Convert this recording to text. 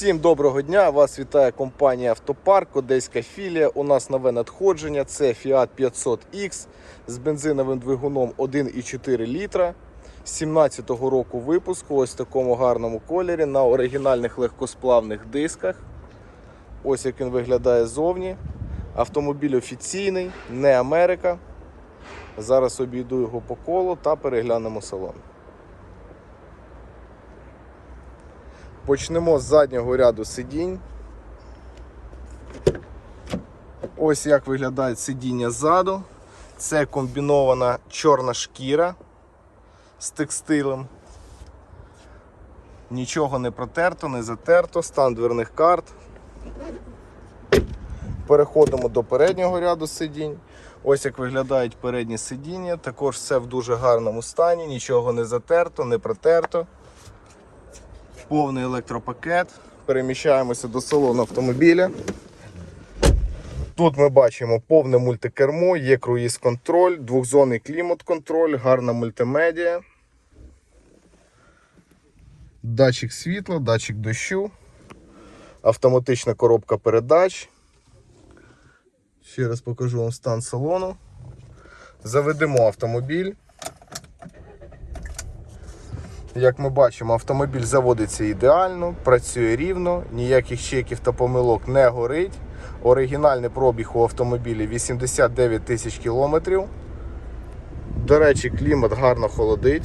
Всім доброго дня! Вас вітає компанія Автопарк, Одеська філія. У нас нове надходження. Це Fiat 500X з бензиновим двигуном 1,4 літра. 17-го року випуску, ось в такому гарному кольорі на оригінальних легкосплавних дисках. Ось як він виглядає ззовні. Автомобіль офіційний, не Америка. Зараз обійду його по колу та переглянемо салон. Почнемо з заднього ряду сидінь. Ось як виглядають сидіння ззаду. Це комбінована чорна шкіра з текстилем. Нічого не протерто, не затерто, стан дверних карт. Переходимо до переднього ряду сидінь. Ось як виглядають передні сидіння. Також все в дуже гарному стані, нічого не затерто, не протерто повний електропакет. Переміщаємося до салону автомобіля. Тут ми бачимо повне мультикермо, є круїз-контроль, двохзонний клімат-контроль, гарна мультимедіа, датчик світла, датчик дощу, автоматична коробка передач. Ще раз покажу вам стан салону. Заведемо автомобіль. Як ми бачимо, автомобіль заводиться ідеально, працює рівно, ніяких чеків та помилок не горить. Оригінальний пробіг у автомобілі 89 тисяч кілометрів. До речі, клімат гарно холодить.